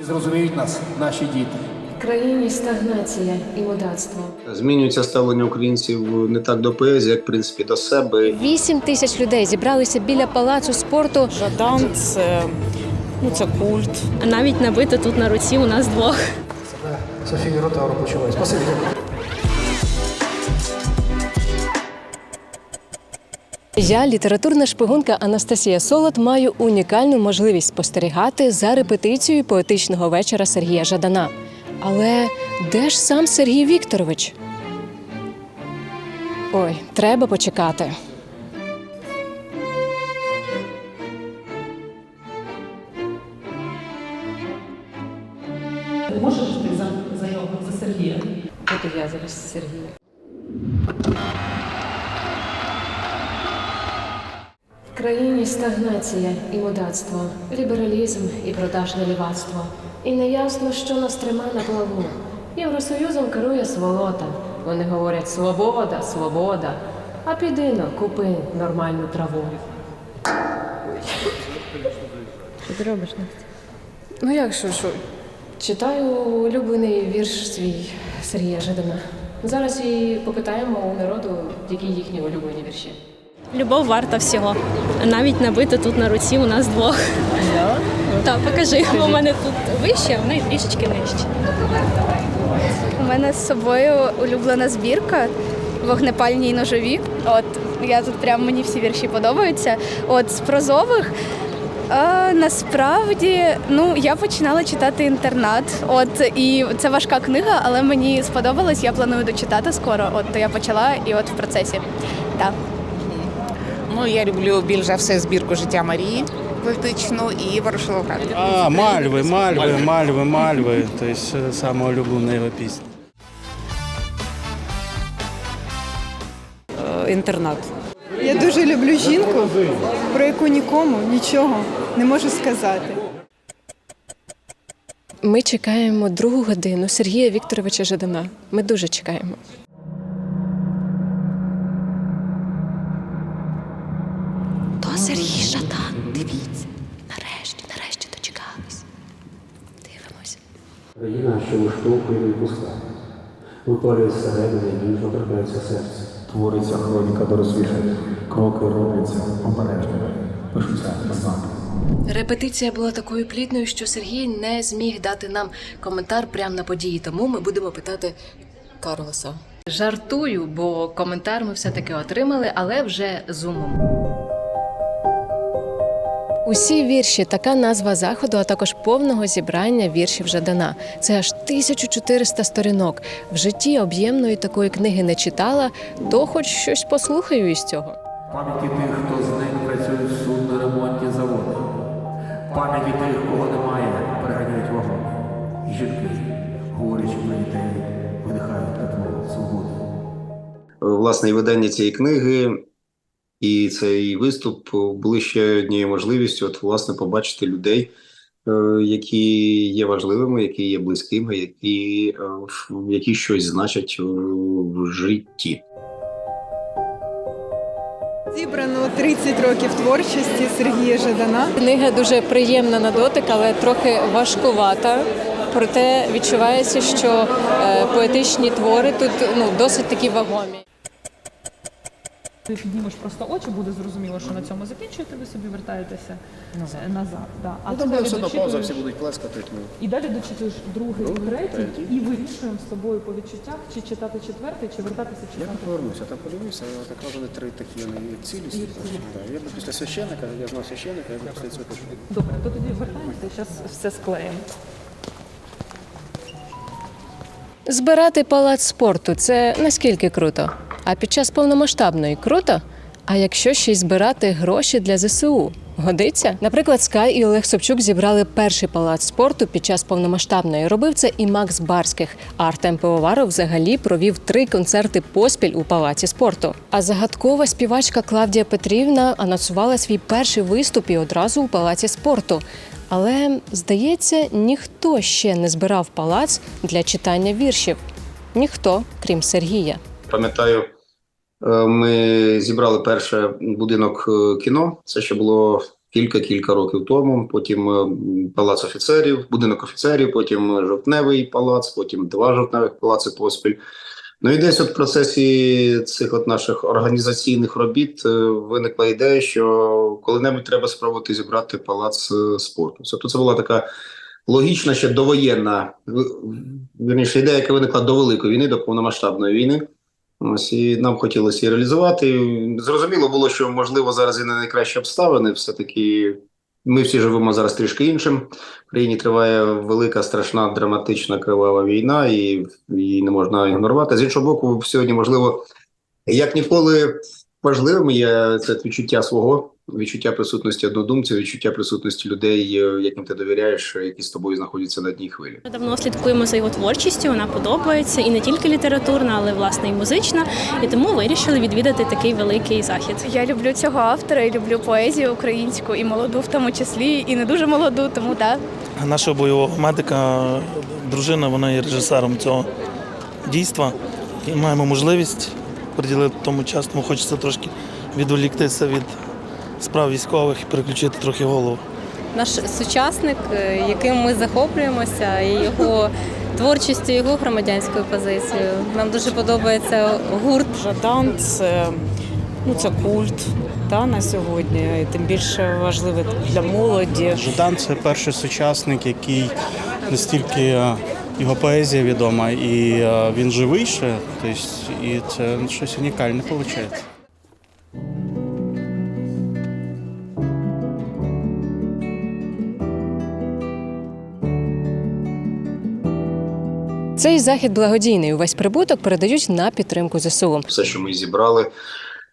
І зрозуміють нас наші діти. В країні стагнація і мудацтво. Змінюється ставлення українців не так до поезії, як в принципі до себе. Вісім тисяч людей зібралися біля палацу спорту. Жадан це, ну, це культ. Навіть набито тут на руці у нас двох. Софія Ротару почуває. Спасибі. Я, літературна шпигунка Анастасія Солод, маю унікальну можливість спостерігати за репетицією поетичного вечора Сергія Жадана. Але де ж сам Сергій Вікторович? Ой, треба почекати. Країні стагнація і мудацтво, лібералізм і продажне лівацтво. І неясно, що нас трима на плаву. Євросоюзом керує сволота. Вони говорять свобода, свобода. А піди но, купи нормальну траву. Що ти робиш, Настя? Ну як що, що? Читаю улюблений вірш свій Сергія Жадана. Зараз і попитаємо у народу, які їхні улюблені вірші. Любов варта всього. Навіть набито тут на руці у нас двох. Так, покажи. У мене тут вище, а в неї трішечки нижче. У мене з собою улюблена збірка вогнепальні і ножові. От я тут прям мені всі вірші подобаються. От з прозових. А, насправді, ну я починала читати інтернат. От і це важка книга, але мені сподобалось. Я планую дочитати скоро. От то я почала і от в процесі. Так. Ну, я люблю більш за все збірку життя Марії поетичну і Ворошилов брат. А, Мальви, Мальви, Мальви, Мальви. То есть э, улюблена його пісня. Інтернат. Я дуже люблю жінку, про яку нікому нічого не можу сказати. Ми чекаємо другу годину Сергія Вікторовича Жадана. Ми дуже чекаємо. І пуста. Випалює всередині, ніжно торкається серце. Твориться хроніка дорослішання. Кроки робляться обережними. Пишуться на. Репетиція була такою плідною, що Сергій не зміг дати нам коментар прямо на події. Тому ми будемо питати Карлоса. Жартую, бо коментар ми все-таки отримали, але вже зумом. Усі вірші така назва заходу, а також повного зібрання віршів Жадана. Це аж 1400 сторінок. В житті об'ємної такої книги не читала, то хоч щось послухаю із цього. Пам'яті тих, хто зник, працюють в судно-ремонтні заводи. Пам'яті тих, кого немає, переганяють вагони. Жінки, говорячи про дітей, видихають тепло свободи. Власне, і видання цієї книги і цей виступ були ще однією можливістю, от, власне, побачити людей, е, які є важливими, які є близькими, які, е, які щось значать е, в житті. Зібрано 30 років творчості Сергія Жадана. Книга дуже приємна на дотик, але трохи важкувата. Проте відчувається, що е, поетичні твори тут ну досить такі вагомі. Ти піднімеш просто очі, буде зрозуміло, що на цьому закінчуєте, ви собі вертаєтеся назад. назад да. А ти далі дочитуєш, будуть плескати. і далі дочитуєш другий, третій, і вирішуємо з тобою по відчуттях, чи читати четвертий, чи вертатися Я читати. повернуся, там подивився, вже не три такі цілісні. Я б після священника, я знав священника, я б після цього пішов. Добре, то тоді вертаємося, зараз все склеїмо. Збирати палац спорту це наскільки круто. А під час повномасштабної круто. А якщо ще й збирати гроші для ЗСУ, годиться? Наприклад, Скай і Олег Собчук зібрали перший палац спорту під час повномасштабної. Робив це і Макс Барських. А Артем Пивоваров взагалі провів три концерти поспіль у палаці спорту. А загадкова співачка Клавдія Петрівна анонсувала свій перший виступ і одразу у палаці спорту. Але здається, ніхто ще не збирав палац для читання віршів. Ніхто, крім Сергія. Пам'ятаю, е, ми зібрали перше будинок е, кіно. Це ще було кілька-кілька років тому. Потім е, палац офіцерів, будинок офіцерів, потім жовтневий палац, потім два жовтневих палаци поспіль. Ну і десь от в процесі цих от наших організаційних робіт виникла ідея, що коли-небудь треба спробувати зібрати палац спорту. Тобто це була така логічна ще довоєнна вірніше, ідея, яка виникла до великої війни, до повномасштабної війни. Ось і нам хотілося її реалізувати. Зрозуміло було, що можливо зараз і не найкращі обставини. Все таки ми всі живемо зараз трішки іншим. В країні триває велика, страшна, драматична кривава війна, і її не можна ігнорувати. З іншого боку, сьогодні можливо як ніколи важливим є це відчуття свого, відчуття присутності однодумців, відчуття присутності людей, е, яким ти довіряєш, які з тобою знаходяться на одній хвилі. Ми давно слідкуємо за його творчістю, вона подобається і не тільки літературна, але власне і музична. І тому вирішили відвідати такий великий захід. Я люблю цього автора і люблю поезію українську і молоду в тому числі, і не дуже молоду, тому так. Нашого бойового медика, дружина, вона є режисером цього дійства. І маємо можливість приділити тому час, тому хочеться трошки відволіктися від справ військових і переключити трохи голову. наш сучасник, е, яким ми захоплюємося, і його творчістю, його громадянською позицією. Нам дуже подобається гурт. Жадан це, ну, це культ та, на сьогодні, і тим більше важливий для молоді. Жадан це перший сучасник, який настільки е, його поезія відома, і е, він живий ще, тобто, і це щось унікальне виходить. Цей захід благодійний. Увесь прибуток передають на підтримку ЗСУ. все, що ми зібрали.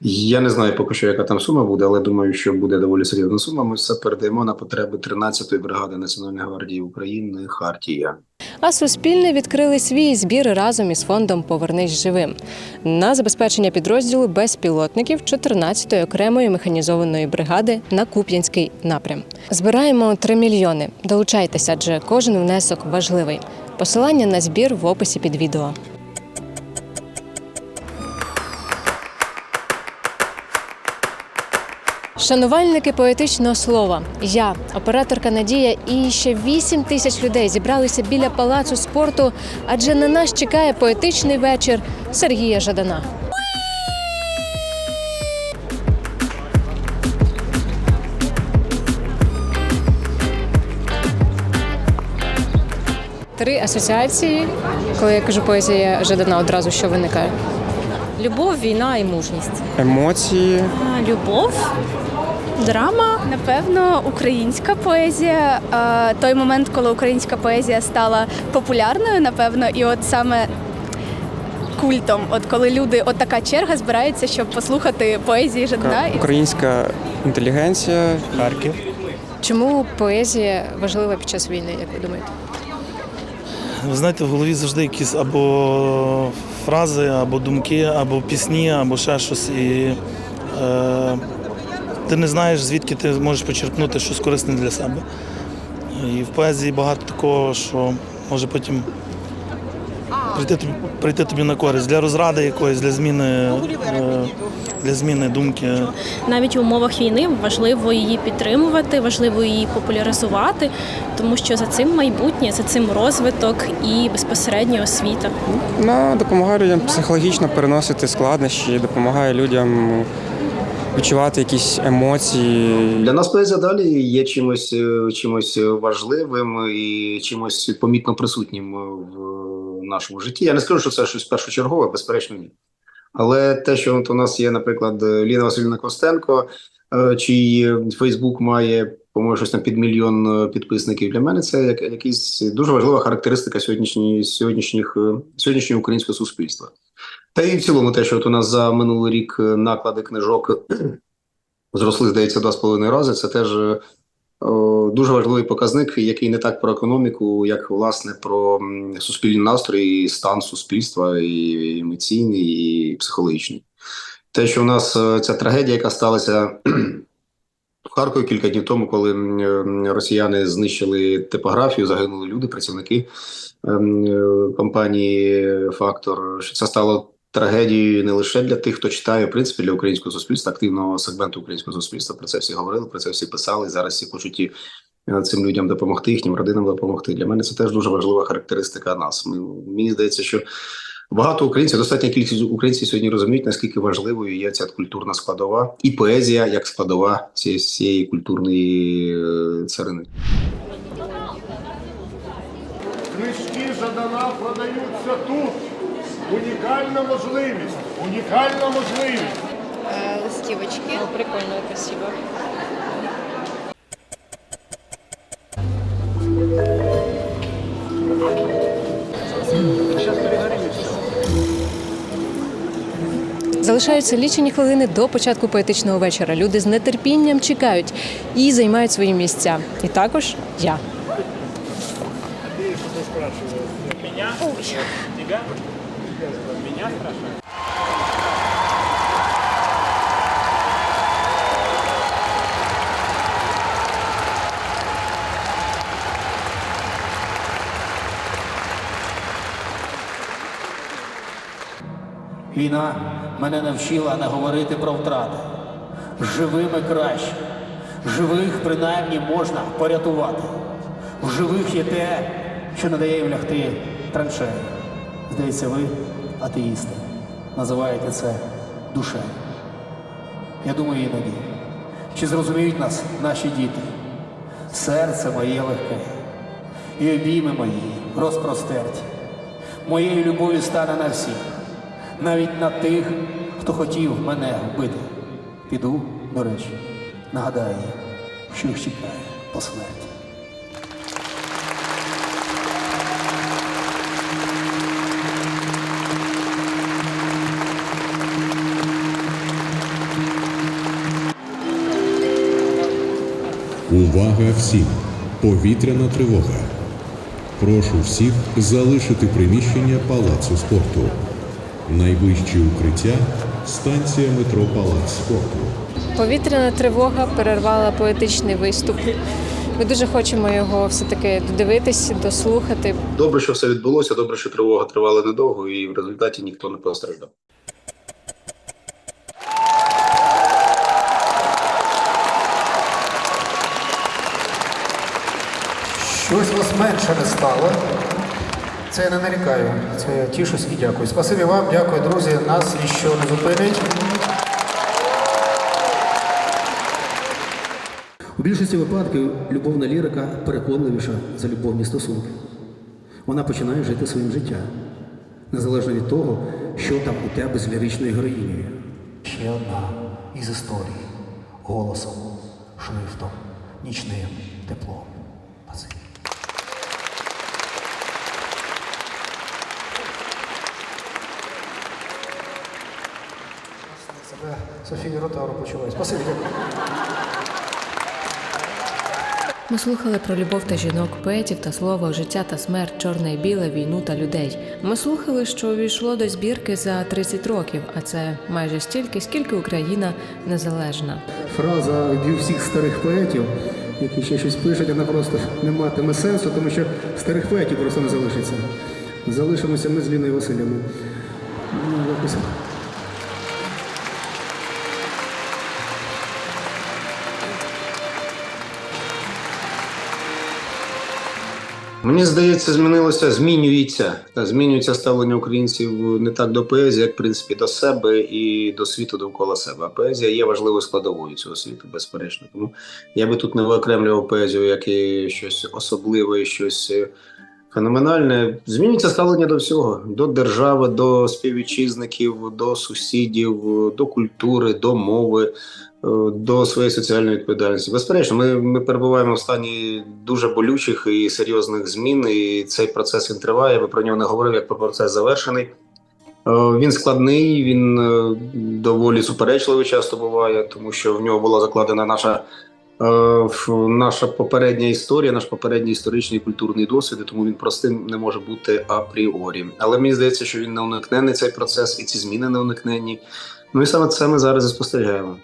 Я не знаю поки що, яка там сума буде, але думаю, що буде доволі серйозна сума. Ми все передаємо на потреби 13-ї бригади Національної гвардії України Хартія. А Суспільне відкрили свій збір разом із фондом Повернись живим на забезпечення підрозділу безпілотників 14-ї окремої механізованої бригади на Куп'янський напрям. Збираємо 3 мільйони. Долучайтеся, адже кожен внесок важливий. Посилання на збір в описі під відео. Шанувальники поетичного слова, я, операторка Надія і ще 8 тисяч людей зібралися біля палацу спорту, адже на нас чекає поетичний вечір Сергія Жадана. Три асоціації. Коли я кажу поезія Жадана, одразу що виникає? Любов, війна і мужність. Емоції, А, Любов, драма. Напевно, українська поезія. е, Той момент, коли українська поезія стала популярною, напевно, і от саме культом, от коли люди, от така черга збирається, щоб послухати поезії Жадана. Українська інтелігенція, Харків. Чому поезія важлива під час війни, як ви думаєте? Ви знаєте, в голові завжди якісь або фрази, або думки, або пісні, або ще щось. І е, ти не знаєш, звідки ти можеш почерпнути щось корисне для себе. І в поезії багато такого, що може потім прийти тобі, прийти тобі на користь для розради якоїсь, для зміни, е, для зміни думки. Навіть в умовах війни важливо її підтримувати, важливо її популяризувати, тому що за цим майбутнє, за цим розвиток і безпосередньо освіта. Вона допомагає людям психологічно переносити складнощі, допомагає людям відчувати якісь емоції. Для нас поезія далі є чимось, е, чимось важливим і чимось помітно присутнім в нашому житті. Я не скажу, що це щось першочергове, безперечно, ні. Але те, що от у нас є, наприклад, Ліна Васильівна Костенко, е, чий Фейсбук має, по-моєму, щось там під мільйон е, підписників. Для мене це як, якийсь дуже важлива характеристика сьогоднішньої, сьогоднішніх, е, сьогоднішнього українського суспільства. Та і в цілому, те, що от у нас за минулий рік наклади книжок зросли, здається, два з половиною рази, це теж дуже важливий показник, який не так про економіку, як власне про м, суспільний настрій, стан суспільства, і емоційний, і психологічний. Те, що у нас е, ця трагедія, яка сталася в Харкові кілька днів тому, коли е, росіяни знищили типографію, загинули люди, працівники ем, е, компанії Фактор, що це стало трагедією не лише для тих, хто читає, в принципі, для українського суспільства, активного сегменту українського суспільства. Про це всі говорили, про це всі писали. Зараз всі хочуть і е, цим людям допомогти, їхнім родинам допомогти. Для мене це теж дуже важлива характеристика нас. Ми, мені здається, що багато українців, достатня кількість українців сьогодні розуміють, наскільки важливою є ця культурна складова і поезія як складова цієї всієї культурної е, царини. Книжки Жадана продаються тут. Унікальна можливість. Унікальна можливість. Листівочки. Прикольно, красиво. Залишаються лічені хвилини до початку поетичного вечора. Люди з нетерпінням чекають і займають свої місця. І також я. Війна мене навчила не говорити про втрати. Живими краще. Живих принаймні можна порятувати. В живих є те, що не дає їм лягти траншеї. Здається, ви, атеїсти, називаєте це душею. Я думаю іноді, чи зрозуміють нас наші діти? Серце моє легке, і обійми мої розпростерті. Моєю любов'ю стане на всіх навіть на тих, хто хотів мене вбити. Піду, до речі, нагадаю що їх чекає по смерті. Увага всім! Повітряна тривога. Прошу всіх залишити приміщення палацу спорту. Найближче укриття станція метро Палац спорту. Повітряна тривога перервала поетичний виступ. Ми дуже хочемо його все-таки додивитись, дослухати. Добре, що все відбулося. Добре, що тривога тривала недовго, і в результаті ніхто не постраждав. Щось вас менше не стало. Це я не нарікаю. Це я тішусь і дякую. Спасибі вам, дякую, друзі. Нас ніщо не зупинить. У більшості випадків любовна лірика переконливіша за любовні стосунки. Вона починає жити своїм життям, незалежно від того, що там у тебе з ліричною героїнею. Ще одна із історій. Голосом, шрифтом, нічним теплом. Спасибі. Софія Ротару почуваю. Спасибі, дякую. Ми слухали про любов та жінок, поетів та слово, життя та смерть, чорне і біле, війну та людей. Ми слухали, що увійшло до збірки за 30 років, а це майже стільки, скільки Україна незалежна. Фраза від всіх старих поетів, які ще щось пишуть, вона просто не матиме сенсу, тому що старих поетів просто не залишиться. Залишимося ми з Ліною Васильівною. Мені здається, змінилося, змінюється. Та змінюється ставлення українців не так до поезії, як в принципі до себе і до світу довкола себе. А поезія є важливою складовою цього світу, безперечно. Тому я би тут не виокремлював поезію як і щось особливе, щось е, феноменальне. Змінюється ставлення до всього: до держави, до співвітчизників, до сусідів, до культури, до мови. Е, До своєї соціальної відповідальності. Безперечно, ми, ми перебуваємо в стані дуже болючих і серйозних змін, і цей процес він триває. Би про нього не говорив як про процес завершений. Е, Він складний, він е, доволі суперечливий часто буває, тому що в нього була закладена наша, наша попередня історія, наш попередній історичний і культурний досвід, і тому він простим не може бути апріорі. Але мені здається, що він не уникнений цей процес, і ці зміни не уникненні. Ну і саме це ми зараз і спостерігаємо.